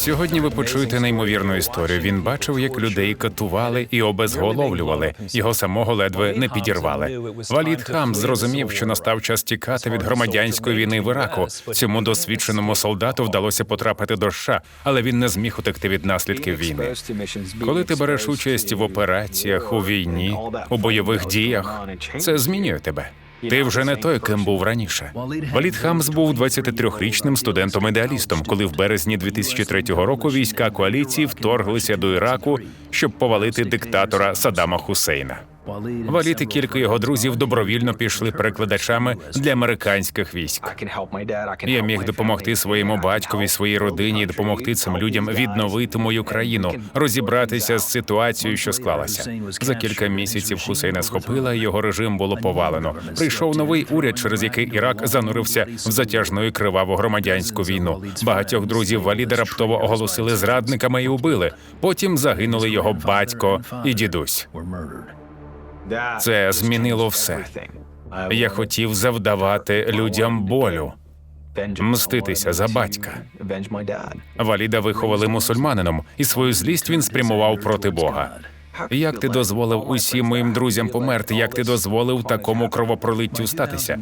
Сьогодні ви почуєте неймовірну історію. Він бачив, як людей катували і обезголовлювали. Його самого ледве не підірвали. Валід Хам зрозумів, що настав час тікати від громадянської війни в Іраку. Цьому досвідченому солдату вдалося потрапити до США, але він не зміг утекти від наслідків війни. Коли ти береш участь в операціях у війні, у бойових діях, це змінює тебе. Ти вже не той, ким був раніше. Валід Хамс був 23-річним студентом-ідеалістом, коли в березні 2003 року війська коаліції вторглися до Іраку, щоб повалити диктатора Саддама Хусейна. Валід і кілька його друзів добровільно пішли перекладачами для американських військ. Я міг допомогти своєму батькові, своїй родині, і допомогти цим людям відновити мою країну, розібратися з ситуацією, що склалася. За кілька місяців Хусейна схопила, його режим було повалено. Прийшов новий уряд, через який Ірак занурився в затяжну і криваву громадянську війну. Багатьох друзів Валіда раптово оголосили зрадниками і убили. Потім загинули його батько і дідусь. Це змінило все. Я хотів завдавати людям болю, мститися за батька. Валіда виховали мусульманином, і свою злість він спрямував проти Бога. Як ти дозволив усім моїм друзям померти? Як ти дозволив такому кровопролиттю статися?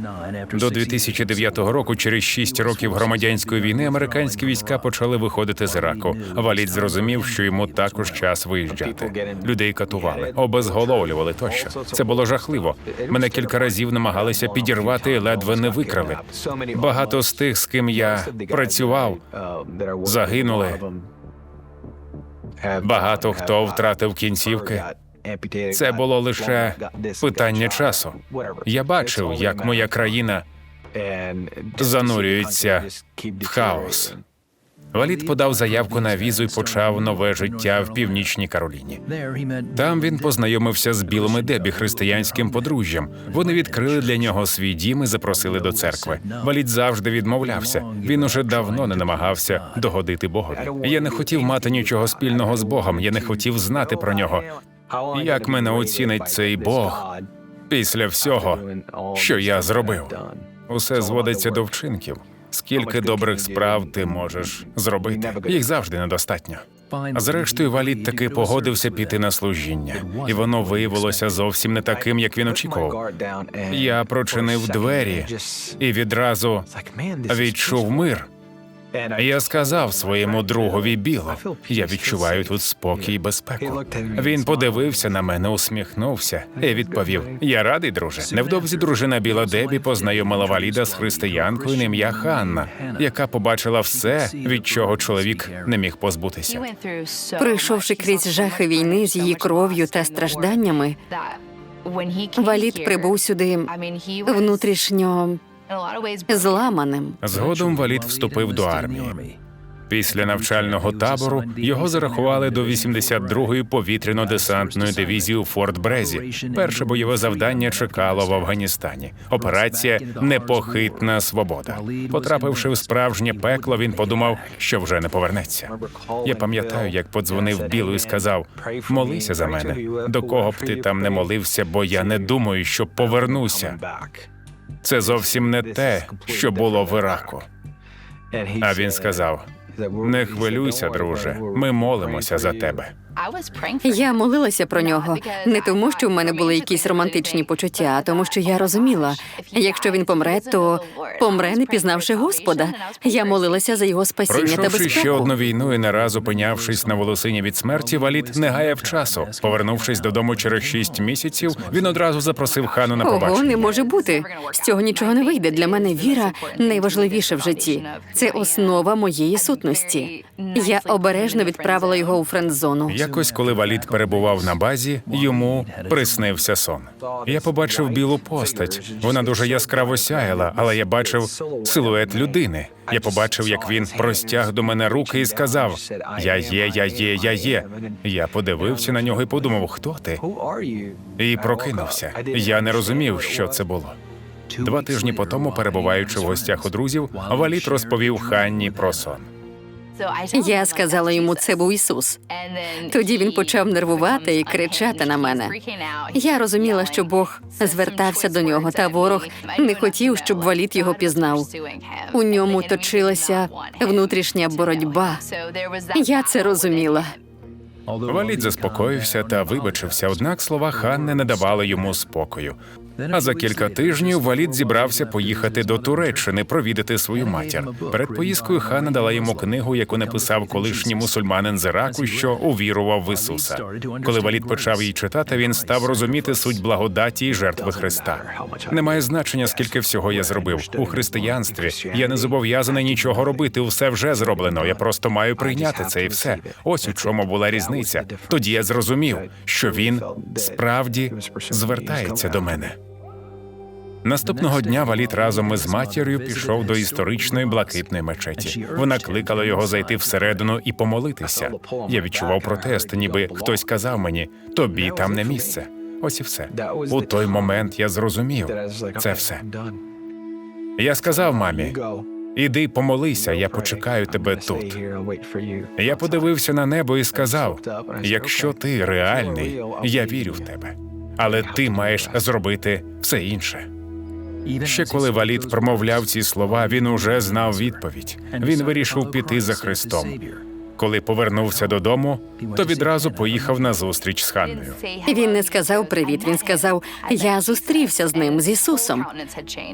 До 2009 року, через шість років громадянської війни, американські війська почали виходити з Іраку. Валід зрозумів, що йому також час виїжджати. Людей катували, обезголовлювали тощо. Це було жахливо. Мене кілька разів намагалися підірвати, і ледве не викрали. Багато з тих, з ким я працював, загинули. Багато хто втратив кінцівки. Це було лише питання часу. Я бачив, як моя країна занурюється в хаос. Валід подав заявку на візу і почав нове життя в північній Кароліні. Там він познайомився з білими дебі християнським подружжям. Вони відкрили для нього свій дім і запросили до церкви. Валід завжди відмовлявся. Він уже давно не намагався догодити Богові. Я не хотів мати нічого спільного з Богом. Я не хотів знати про нього. Як мене оцінить цей Бог після всього, що я зробив? Усе зводиться до вчинків. Скільки добрих справ ти можеш зробити? Їх завжди недостатньо. Зрештою, Валід таки погодився піти на служіння, і воно виявилося зовсім не таким, як він очікував. Я прочинив двері і відразу відчув мир. Я сказав своєму другові Білу, я відчуваю тут спокій і безпеку. Він подивився на мене, усміхнувся і відповів: Я радий, друже. Невдовзі дружина Біла Дебі познайомила Валіда з християнкою на ім'я Ханна, яка побачила все, від чого чоловік не міг позбутися. Пройшовши крізь жахи війни з її кров'ю та стражданнями, Валід прибув сюди внутрішньо зламаним. Згодом Валід вступив до армії. Після навчального табору його зарахували до 82-ї повітряно-десантної дивізії у Форт Брезі. Перше бойове завдання чекало в Афганістані. Операція Непохитна свобода. Потрапивши в справжнє пекло, він подумав, що вже не повернеться. Я пам'ятаю, як подзвонив Білу і сказав: молися за мене. До кого б ти там не молився, бо я не думаю, що повернуся. Це зовсім не те, що було в Іраку. А він сказав: не хвилюйся, друже. Ми молимося за тебе. Я молилася про нього не тому, що в мене були якісь романтичні почуття, а тому, що я розуміла, якщо він помре, то помре, не пізнавши Господа. Я молилася за його спасіння та Пройшовши ще одну безпеку. війну і не раз опинявшись на волосині від смерті, Валід не гаяв часу. Повернувшись додому через шість місяців, він одразу запросив хану на Ого, не може бути. З цього нічого не вийде. Для мене віра найважливіше в житті. Це основа моєї сутності. Я обережно відправила його у френд-зону. Якось, коли Валід перебував на базі, йому приснився сон. Я побачив білу постать. Вона дуже яскраво сяяла, але я бачив силует людини. Я побачив, як він простяг до мене руки і сказав: Я є, я є, я є. Я подивився на нього і подумав, хто ти? І прокинувся. Я не розумів, що це було. Два тижні по тому, перебуваючи в гостях у друзів, Валід розповів Ханні про сон. Я сказала йому, це був Ісус. Тоді він почав нервувати і кричати на мене. Я розуміла, що Бог звертався до нього, та ворог не хотів, щоб валіт його пізнав. У ньому точилася внутрішня боротьба. Я це розуміла. Валід заспокоївся та вибачився, однак слова Ханни не давали йому спокою. А за кілька тижнів Валід зібрався поїхати до Туреччини провідати свою матір. Перед поїздкою Ханна дала йому книгу, яку написав колишній мусульманин з Іраку, що увірував в Ісуса. Коли Валід почав її читати, він став розуміти суть благодаті і жертви Христа. Немає значення, скільки всього я зробив у християнстві. Я не зобов'язаний нічого робити. Все вже зроблено. Я просто маю прийняти це і все. Ось у чому була різниця. Тоді я зрозумів, що він справді звертається до мене. Наступного дня Валіт разом із матір'ю пішов до історичної блакитної мечеті. Вона кликала його зайти всередину і помолитися. Я відчував протест, ніби хтось казав мені: тобі там не місце. Ось і все. У той момент я зрозумів. Це все. Я сказав мамі: іди помолися, я почекаю тебе тут. Я подивився на небо і сказав: якщо ти реальний, я вірю в тебе. Але ти маєш зробити все інше. Ще коли Валід промовляв ці слова, він уже знав відповідь. Він вирішив піти за Христом. Коли повернувся додому, то відразу поїхав на зустріч з Ханною. Він не сказав привіт. Він сказав: Я зустрівся з ним, з Ісусом.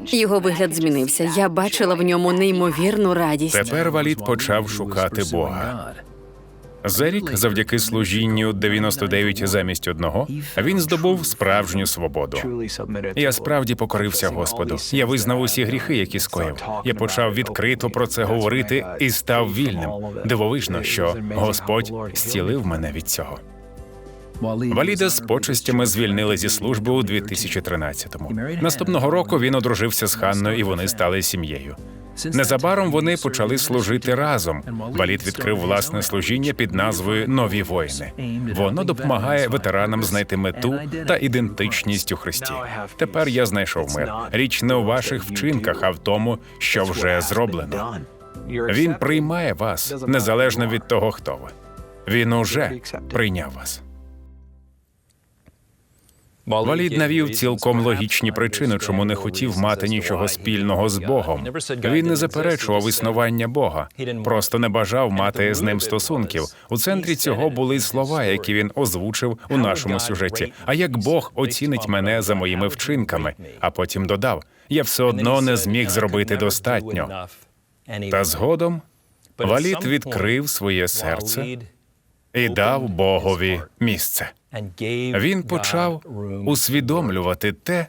Його вигляд змінився. Я бачила в ньому неймовірну радість. Тепер Валід почав шукати Бога. За рік, завдяки служінню 99 замість одного, він здобув справжню свободу. Я справді покорився Господу. Я визнав усі гріхи, які скоїв. Я почав відкрито про це говорити і став вільним. Дивовижно, що Господь зцілив мене від цього. Валіда з почестями звільнили зі служби у 2013-му. Наступного року він одружився з Ханною, і вони стали сім'єю. Незабаром вони почали служити разом. Валід відкрив власне служіння під назвою Нові воїни. Воно допомагає ветеранам знайти мету та ідентичність у Христі. Тепер я знайшов мир. Річ не у ваших вчинках, а в тому, що вже зроблено. Він приймає вас незалежно від того, хто ви. Він уже прийняв вас. Валід навів цілком логічні причини, чому не хотів мати нічого спільного з Богом. Він не заперечував існування Бога, просто не бажав мати з ним стосунків. У центрі цього були слова, які він озвучив у нашому сюжеті. А як Бог оцінить мене за моїми вчинками? А потім додав: я все одно не зміг зробити достатньо. Та згодом Валід відкрив своє серце і дав Богові місце. Він почав усвідомлювати те,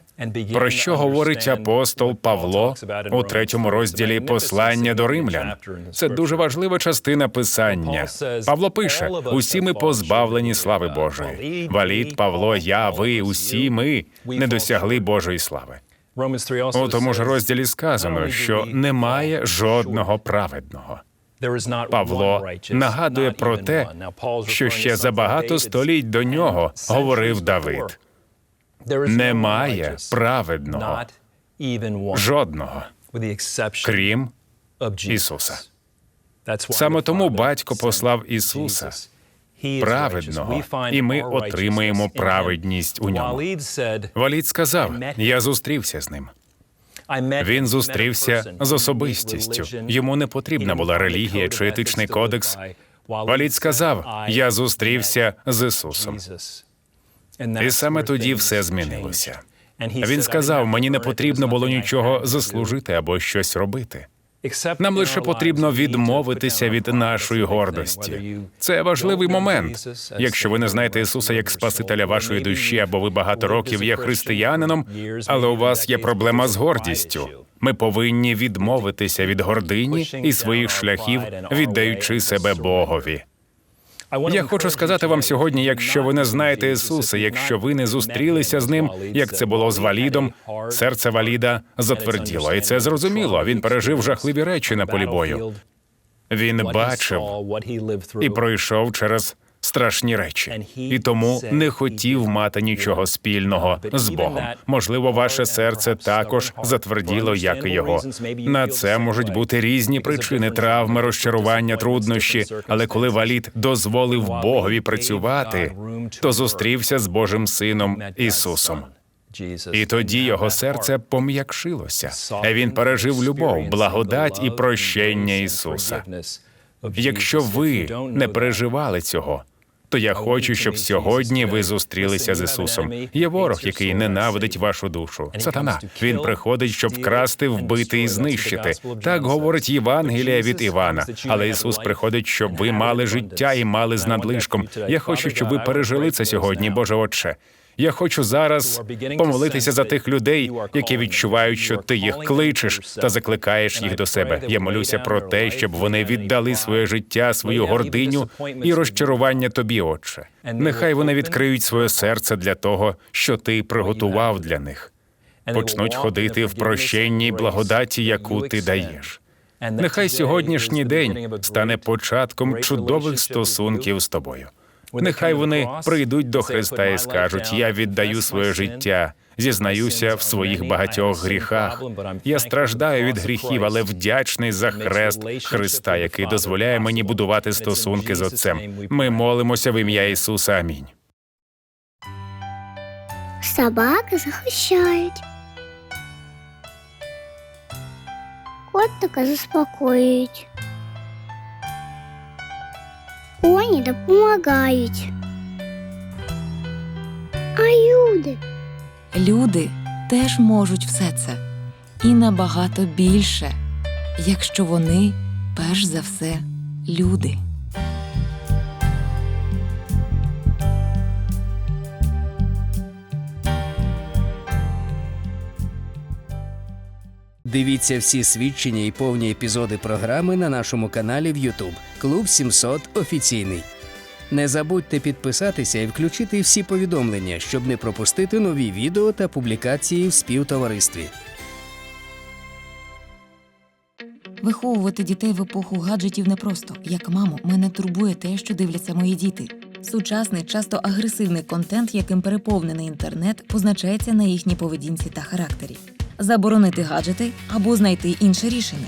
про що говорить апостол Павло у третьому розділі послання до римлян. Це дуже важлива частина писання. Павло пише: усі ми позбавлені слави Божої. Валід, Павло, я, ви, усі ми не досягли Божої слави. У тому ж розділі сказано, що немає жодного праведного. Павло нагадує про те, що ще за багато століть до нього говорив Давид. Немає праведного. жодного, крім Ісуса. Саме тому батько послав Ісуса. Праведного, і ми отримаємо праведність у ньому. Валід сказав: я зустрівся з ним. Він зустрівся з особистістю. Йому не потрібна була релігія чи етичний кодекс. Валід сказав: Я зустрівся з Ісусом. І саме тоді все змінилося. Він сказав: мені не потрібно було нічого заслужити або щось робити. Нам лише потрібно відмовитися від нашої гордості. Це важливий момент. Якщо ви не знаєте Ісуса як Спасителя вашої душі, або ви багато років є християнином, але у вас є проблема з гордістю. Ми повинні відмовитися від гордині і своїх шляхів, віддаючи себе Богові. Я хочу сказати вам сьогодні, якщо ви не знаєте Ісуса, якщо ви не зустрілися з ним, як це було з Валідом, серце Валіда затверділо, і це зрозуміло. Він пережив жахливі речі на полі бою. Він бачив і пройшов через страшні речі, і тому не хотів мати нічого спільного з Богом. Можливо, ваше серце також затверділо, як і його. На це можуть бути різні причини: травми, розчарування, труднощі. Але коли валід дозволив Богові працювати, то зустрівся з Божим Сином Ісусом. І тоді його серце пом'якшилося. Він пережив любов, благодать і прощення Ісуса. Якщо ви не переживали цього, то я хочу, щоб сьогодні ви зустрілися з Ісусом. Є ворог, який ненавидить вашу душу. Сатана. Він приходить, щоб вкрасти, вбити і знищити. Так говорить Євангелія від Івана. Але Ісус приходить, щоб ви мали життя і мали з надлишком. Я хочу, щоб ви пережили це сьогодні, Боже Отче. Я хочу зараз помолитися за тих людей, які відчувають, що ти їх кличеш та закликаєш їх до себе. Я молюся про те, щоб вони віддали своє життя, свою гординю і розчарування тобі, Отче. Нехай вони відкриють своє серце для того, що ти приготував для них. Почнуть ходити в прощенній благодаті, яку ти даєш. Нехай сьогоднішній день стане початком чудових стосунків з тобою. Нехай вони прийдуть до Христа і скажуть: Я віддаю своє життя, зізнаюся в своїх багатьох гріхах. Я страждаю від гріхів, але вдячний за хрест Христа, який дозволяє мені будувати стосунки з Отцем. Ми молимося в ім'я Ісуса. Амінь. Собаки захищають. Котика заспокоюють. Коні допомагають. А люди Люди теж можуть все це і набагато більше, якщо вони перш за все люди. Дивіться всі свідчення і повні епізоди програми на нашому каналі в YouTube Клуб 700 офіційний. Не забудьте підписатися і включити всі повідомлення, щоб не пропустити нові відео та публікації в співтоваристві. Виховувати дітей в епоху гаджетів непросто. Як маму, мене турбує те, що дивляться мої діти. Сучасний, часто агресивний контент, яким переповнений інтернет, позначається на їхній поведінці та характері. Заборонити гаджети або знайти інше рішення.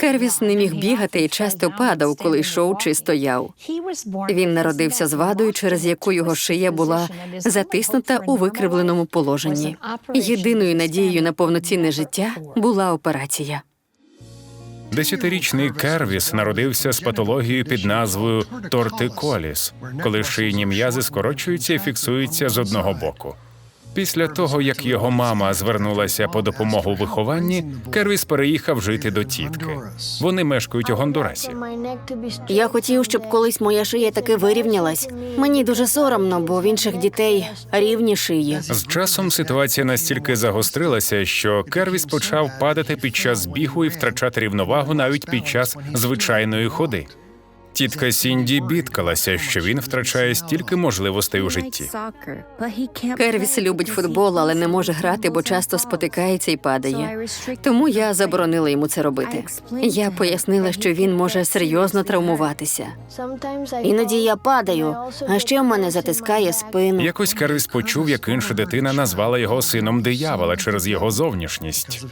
Кервіс не міг бігати і часто падав, коли йшов чи стояв. Він народився з вадою, через яку його шия була затиснута у викривленому положенні. Єдиною надією на повноцінне життя була операція. Десятирічний Кервіс народився з патологією під назвою тортиколіс, коли шийні м'язи скорочуються і фіксуються з одного боку. Після того, як його мама звернулася по допомогу вихованні, Кервіс переїхав жити до тітки. Вони мешкають у Гондурасі. Я хотів, щоб колись моя шия таки вирівнялась. Мені дуже соромно, бо в інших дітей рівні шиї. З часом ситуація настільки загострилася, що Кервіс почав падати під час бігу і втрачати рівновагу навіть під час звичайної ходи. Тітка Сінді бідкалася, що він втрачає стільки можливостей у житті. Кервіс любить футбол, але не може грати, бо часто спотикається і падає. Тому я заборонила йому це робити. Я пояснила, що він може серйозно травмуватися. Іноді я падаю, а ще в мене затискає спину. Якось Кервіс почув, як інша дитина назвала його сином диявола через його зовнішність.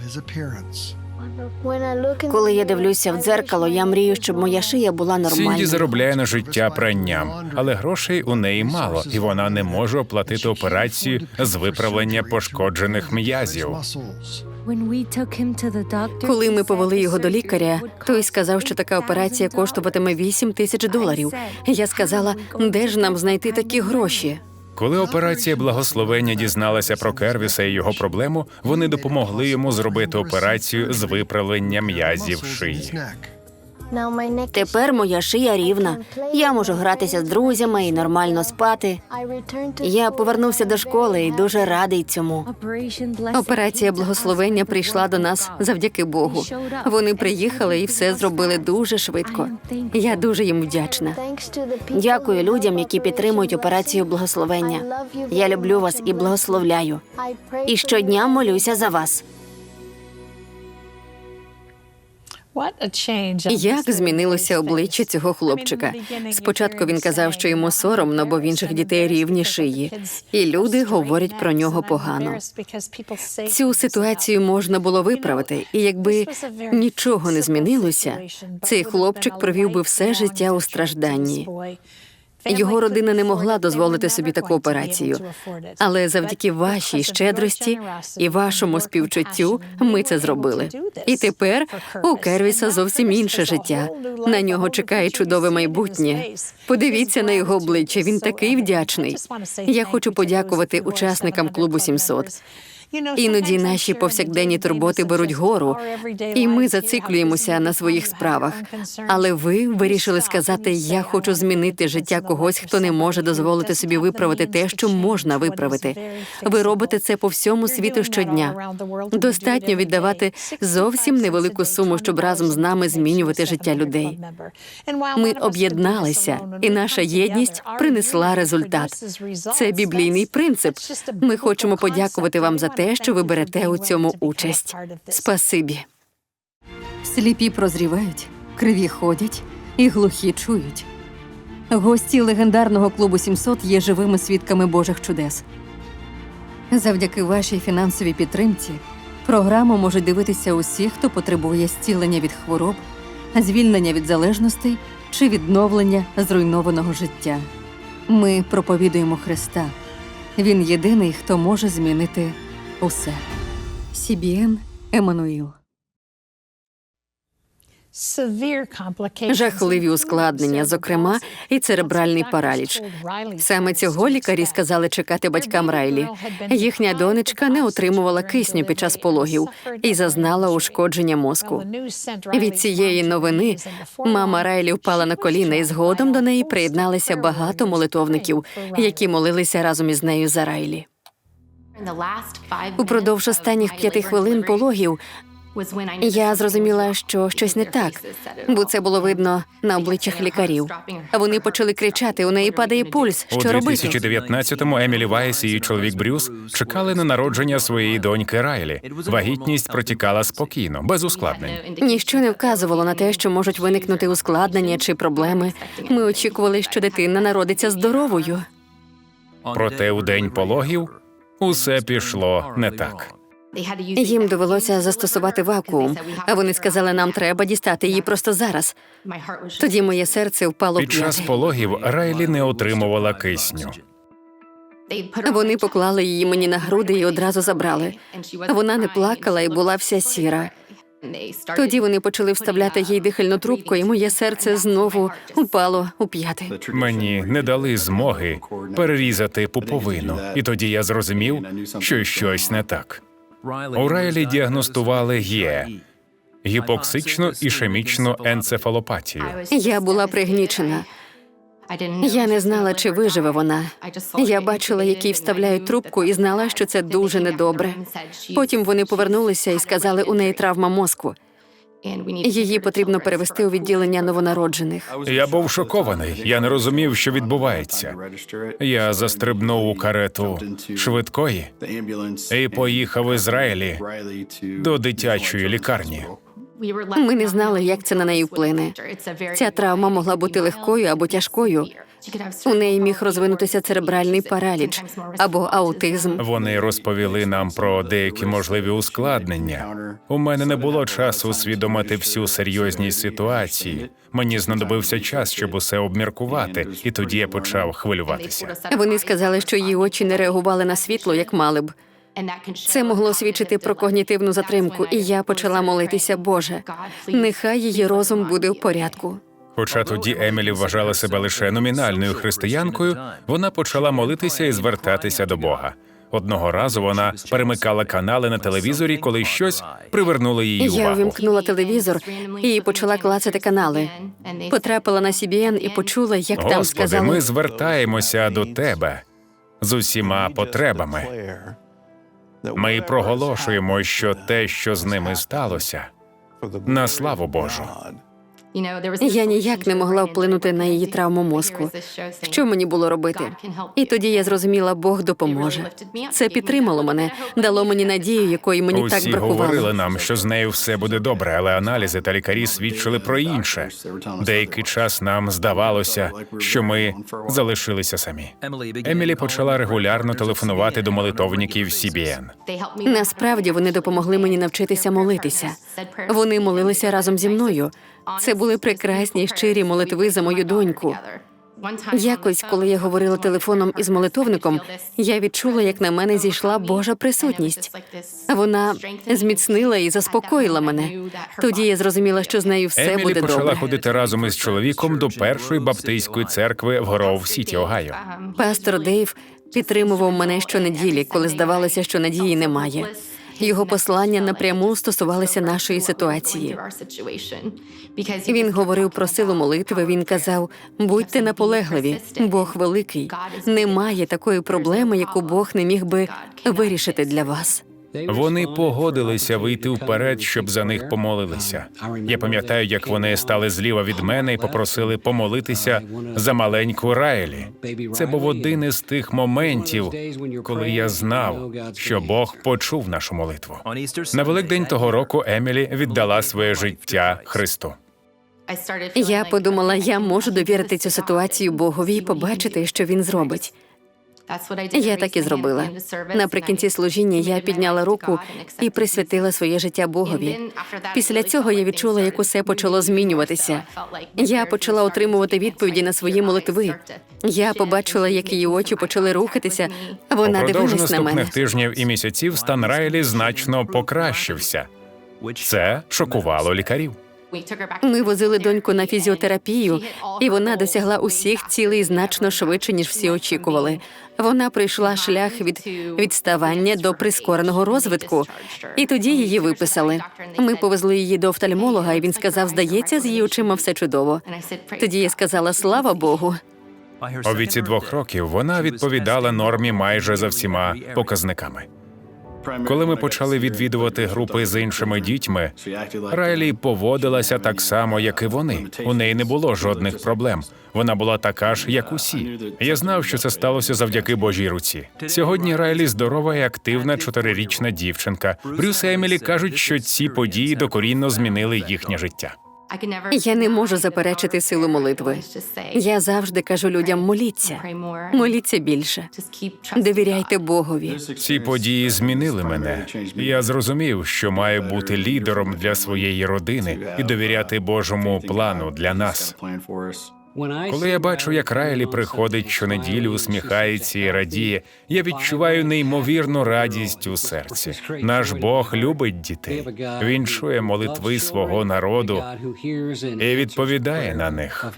Коли я дивлюся в дзеркало, я мрію, щоб моя шия була Сінді заробляє на життя пранням, але грошей у неї мало, і вона не може оплатити операцію з виправлення пошкоджених м'язів. Коли ми повели його до лікаря, той сказав, що така операція коштуватиме 8 тисяч доларів. Я сказала, де ж нам знайти такі гроші? Коли операція благословення дізналася про Кервіса і його проблему, вони допомогли йому зробити операцію з виправлення м'язів шиї. Тепер моя шия рівна. Я можу гратися з друзями і нормально спати. Я повернувся до школи і дуже радий цьому. Операція благословення прийшла до нас завдяки Богу. Вони приїхали і все зробили дуже швидко. Я дуже їм вдячна. Дякую людям, які підтримують операцію благословення. Я люблю вас і благословляю. І щодня молюся за вас. Як змінилося обличчя цього хлопчика? Спочатку він казав, що йому соромно, бо в інших дітей рівні шиї, і люди говорять про нього погано. Цю ситуацію можна було виправити, і якби нічого не змінилося, цей хлопчик провів би все життя у стражданні. Його родина не могла дозволити собі таку операцію. Але завдяки вашій щедрості і вашому співчуттю ми це зробили. І тепер у Кервіса зовсім інше життя. На нього чекає чудове майбутнє. Подивіться на його обличчя. Він такий вдячний. Я хочу подякувати учасникам клубу 700. Іноді наші повсякденні турботи беруть гору, і ми зациклюємося на своїх справах. Але ви вирішили сказати: я хочу змінити життя когось, хто не може дозволити собі виправити те, що можна виправити. Ви робите це по всьому світу щодня. Достатньо віддавати зовсім невелику суму, щоб разом з нами змінювати життя людей. Ми об'єдналися, і наша єдність принесла результат. Це біблійний принцип. Ми хочемо подякувати вам за те, що ви берете у цьому участь. Спасибі. Сліпі прозрівають, криві ходять і глухі чують. Гості легендарного клубу 700 є живими свідками Божих чудес. Завдяки вашій фінансовій підтримці програму можуть дивитися усі, хто потребує зцілення від хвороб, звільнення від залежностей чи відновлення зруйнованого життя. Ми проповідуємо Христа. Він єдиний, хто може змінити усе. CBN Еммануїл. Жахливі ускладнення, зокрема, і церебральний параліч. Саме цього лікарі сказали чекати батькам Райлі. Їхня донечка не отримувала кисню під час пологів і зазнала ушкодження мозку. Від цієї новини мама Райлі впала на коліна, і згодом до неї приєдналися багато молитовників, які молилися разом із нею за Райлі. Упродовж останніх п'яти хвилин пологів я зрозуміла, що щось не так, бо це було видно на обличчях лікарів. А вони почали кричати: у неї падає пульс. Що робити? 2019-му Емілі Вайс і її чоловік Брюс чекали на народження своєї доньки Райлі. Вагітність протікала спокійно, без ускладнень. Ніщо не вказувало на те, що можуть виникнути ускладнення чи проблеми. Ми очікували, що дитина народиться здоровою. Проте у день пологів усе пішло не так. Їм довелося застосувати вакуум, а вони сказали, нам треба дістати її просто зараз. Тоді моє серце впало Під час пологів Райлі не отримувала кисню. Вони поклали її мені на груди і одразу забрали. Вона не плакала і була вся сіра. Тоді вони почали вставляти їй дихальну трубку, і моє серце знову упало у п'яти. Мені не дали змоги перерізати пуповину, і тоді я зрозумів, що щось не так. У Райлі діагностували ГІЕ – гіпоксичну ішемічну енцефалопатію. Я була пригнічена. Я не знала, чи виживе вона. Я бачила, як їй вставляють трубку, і знала, що це дуже недобре. Потім вони повернулися і сказали, у неї травма мозку. Її потрібно перевести у відділення новонароджених. Я був шокований. Я не розумів, що відбувається. Я застрибнув у карету швидкої і поїхав із Райлі до дитячої лікарні. Ми не знали, як це на неї вплине. Ця травма могла бути легкою або тяжкою. У неї міг розвинутися церебральний параліч або аутизм. Вони розповіли нам про деякі можливі ускладнення. У мене не було часу усвідомити всю серйозність ситуації. Мені знадобився час, щоб усе обміркувати, і тоді я почав хвилюватися. Вони сказали, що її очі не реагували на світло, як мали б. Це могло свідчити про когнітивну затримку, і я почала молитися, Боже, нехай її розум буде в порядку. Хоча тоді Емілі вважала себе лише номінальною християнкою, вона почала молитися і звертатися до Бога. Одного разу вона перемикала канали на телевізорі, коли щось привернуло її Я увагу. увімкнула телевізор і почала клацати канали. Потрапила на CBN і почула, як там Господи, ми звертаємося до тебе з усіма потребами. Ми проголошуємо, що те, що з ними сталося, на славу Божу. Я ніяк не могла вплинути на її травму мозку. Що мені було робити? І тоді я зрозуміла, Бог допоможе. Це підтримало мене, дало мені надію, якої мені так Усі говорили нам, що з нею все буде добре, але аналізи та лікарі свідчили про інше. Деякий час нам здавалося, що ми залишилися самі. Емілі почала регулярно телефонувати до молитовників CBN. Насправді вони допомогли мені навчитися молитися. Вони молилися разом зі мною. Це були прекрасні щирі молитви за мою доньку. Якось, коли я говорила телефоном із молитовником, я відчула, як на мене зійшла Божа присутність. Вона зміцнила і заспокоїла мене. Тоді я зрозуміла, що з нею все Емілі буде почала добре. ходити разом із чоловіком до першої баптистської церкви в Гров Сіті, Огайо. Пастор Дейв підтримував мене щонеділі, коли здавалося, що надії немає. Його послання напряму стосувалися нашої ситуації. Він говорив про силу молитви. Він казав: будьте наполегливі, Бог великий. Немає такої проблеми, яку Бог не міг би вирішити для вас. Вони погодилися вийти вперед, щоб за них помолилися. Я пам'ятаю, як вони стали зліва від мене і попросили помолитися за маленьку Райлі. Це був один із тих моментів, коли я знав, що Бог почув нашу молитву. На Великдень того року Емілі віддала своє життя Христу. Я подумала, я можу довірити цю ситуацію Богові і побачити, що він зробить. Я так і зробила. Наприкінці служіння я підняла руку і присвятила своє життя Богові. Після цього я відчула, як усе почало змінюватися. Я почала отримувати відповіді на свої молитви. Я побачила, як її очі почали рухатися. Вона дивилась на мене. тижнів і місяців стан Райлі значно покращився. Це шокувало лікарів. Ми возили доньку на фізіотерапію, і вона досягла усіх цілей значно швидше, ніж всі очікували. Вона прийшла шлях від відставання до прискореного розвитку, і тоді її виписали. Ми повезли її до офтальмолога, і він сказав: здається, з її очима все чудово. Тоді я сказала: слава Богу. У віці двох років вона відповідала нормі майже за всіма показниками. Коли ми почали відвідувати групи з іншими дітьми, Райлі поводилася так само, як і вони. У неї не було жодних проблем. Вона була така ж, як усі. Я знав, що це сталося завдяки Божій руці. Сьогодні Райлі здорова і активна чотирирічна дівчинка. Брюс і Емілі кажуть, що ці події докорінно змінили їхнє життя. Я не можу заперечити силу молитви. Я завжди кажу людям: моліться, моліться більше, довіряйте Богові. Ці події змінили мене. Я зрозумів, що маю бути лідером для своєї родини і довіряти Божому плану для нас. Коли я бачу, як Райлі приходить щонеділі, усміхається і радіє, я відчуваю неймовірну радість у серці. Наш Бог любить дітей. Він чує молитви свого народу і відповідає на них.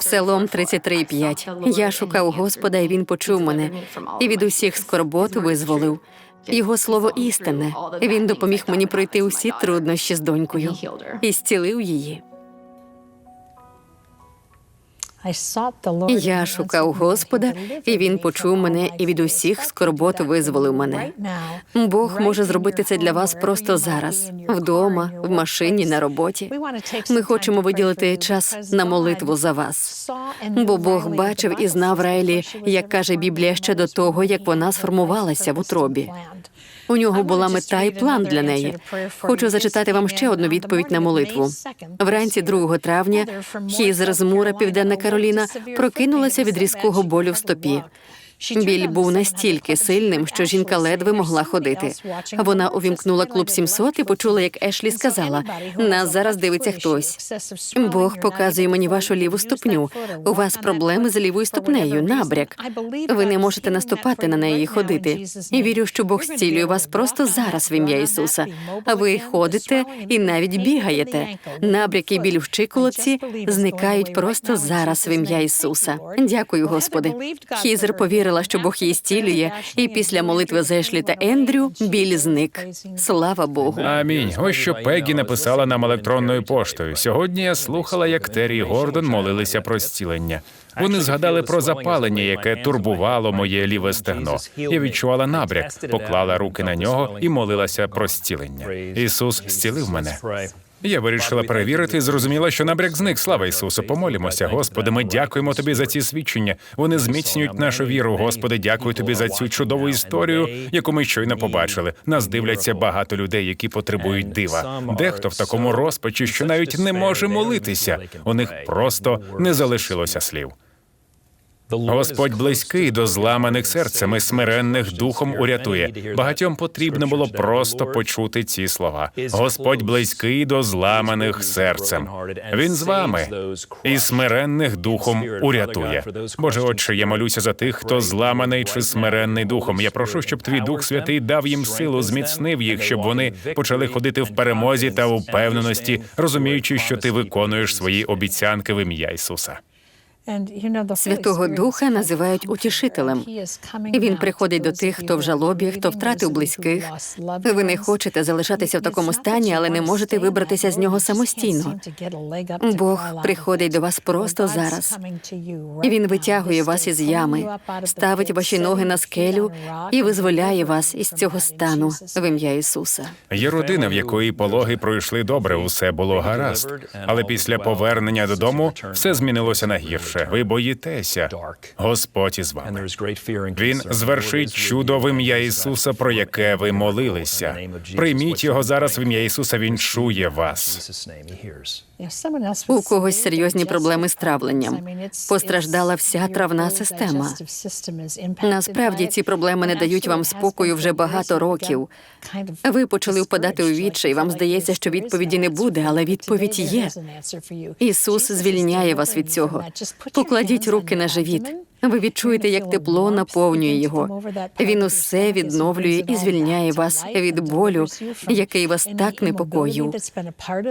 Псалом 33,5. Я шукав Господа, і він почув мене, і від усіх скорбот визволив. Його слово істинне. Він допоміг мені пройти усі труднощі з донькою і зцілив її. Я шукав Господа, і він почув мене і від усіх скорбот визволив мене. Бог може зробити це для вас просто зараз, вдома, в машині, на роботі. Ми хочемо виділити час на молитву за вас. Бо Бог бачив і знав Райлі, як каже Біблія, ще до того, як вона сформувалася в утробі. У нього була мета і план для неї. Хочу зачитати вам ще одну відповідь на молитву. Вранці 2 травня Хізер з Мура, Південна Кароліна, прокинулася від різкого болю в стопі. Біль був настільки сильним, що жінка ледве могла ходити. Вона увімкнула клуб 700 і почула, як Ешлі сказала: нас зараз дивиться хтось. Бог показує мені вашу ліву ступню. У вас проблеми з лівою ступнею, набряк. Ви не можете наступати на неї і ходити. І вірю, що Бог зцілює вас просто зараз в ім'я Ісуса. А ви ходите і навіть бігаєте. Набряк і біль в щиколотці зникають просто зараз в ім'я Ісуса. Дякую, Господи. Хізер повірила вірила, що Бог її зцілює, і після молитви за Ешлі та Ендрю біль зник. Слава Богу. Амінь. Ось що Пегі написала нам електронною поштою. Сьогодні я слухала, як Террі і Гордон молилися про зцілення. Вони згадали про запалення, яке турбувало моє ліве стегно. Я відчувала набряк, поклала руки на нього і молилася про зцілення. Ісус зцілив мене. Я вирішила перевірити і зрозуміла, що набряк зник. Слава Ісусу, помолімося. Господи, ми дякуємо тобі за ці свідчення. Вони зміцнюють нашу віру. Господи, дякую тобі за цю чудову історію, яку ми щойно побачили. Нас дивляться багато людей, які потребують дива. Дехто в такому розпачі, що навіть не може молитися. У них просто не залишилося слів. Господь близький до зламаних серцем і смиренних духом урятує. Багатьом потрібно було просто почути ці слова. Господь близький до зламаних серцем. Він з вами і смиренних духом урятує. Боже, Отче, я молюся за тих, хто зламаний чи смиренний духом. Я прошу, щоб твій дух святий дав їм силу, зміцнив їх, щоб вони почали ходити в перемозі та впевненості, розуміючи, що ти виконуєш свої обіцянки в ім'я Ісуса. Святого Духа називають утішителем. І він приходить до тих, хто в жалобі, хто втратив близьких. Ви не хочете залишатися в такому стані, але не можете вибратися з нього самостійно. Бог приходить до вас просто зараз. Він витягує вас із ями, ставить ваші ноги на скелю і визволяє вас із цього стану в ім'я Ісуса. Є родина, в якої пологи пройшли добре, усе було гаразд. Але після повернення додому все змінилося на гірше. Ви боїтеся. Господь із вами. Він звершить чудо в ім'я Ісуса, про яке ви молилися. Прийміть його зараз в ім'я Ісуса. Він чує вас. У когось серйозні проблеми з травленням. Постраждала вся травна система. Насправді ці проблеми не дають вам спокою вже багато років. Ви почали впадати у відчай. Вам здається, що відповіді не буде, але відповідь є. Ісус звільняє вас від цього. Покладіть руки на живіт. Ви відчуєте, як тепло наповнює його. Він усе відновлює і звільняє вас від болю, який вас так непокоїв.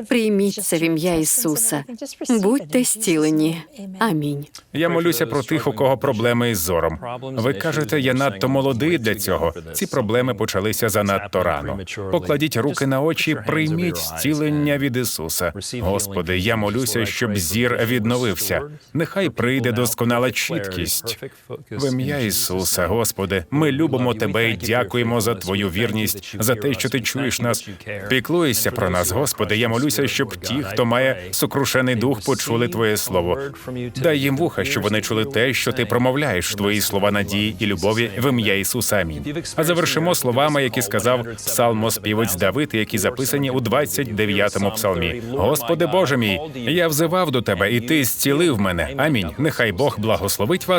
Прийміть це в ім'я Ісуса. Будьте зцілені. Амінь. Я молюся про тих, у кого проблеми із зором. Ви кажете, я надто молодий для цього. Ці проблеми почалися занадто рано. Покладіть руки на очі, прийміть зцілення від Ісуса. Господи, я молюся, щоб зір відновився. Нехай прийде досконала чіткість. В ім'я Ісуса, Господи, ми любимо Тебе і дякуємо за Твою вірність, за те, що Ти чуєш нас. Піклуйся про нас, Господи. Я молюся, щоб ті, хто має сокрушений дух, почули Твоє слово. Дай їм вуха, щоб вони чули те, що ти промовляєш, твої слова надії і любові в ім'я Ісуса. Амінь. А завершимо словами, які сказав псалмоспівець Давид, які записані у 29-му псалмі. Господи Боже мій, я взивав до тебе, і ти зцілив мене. Амінь. Нехай Бог благословить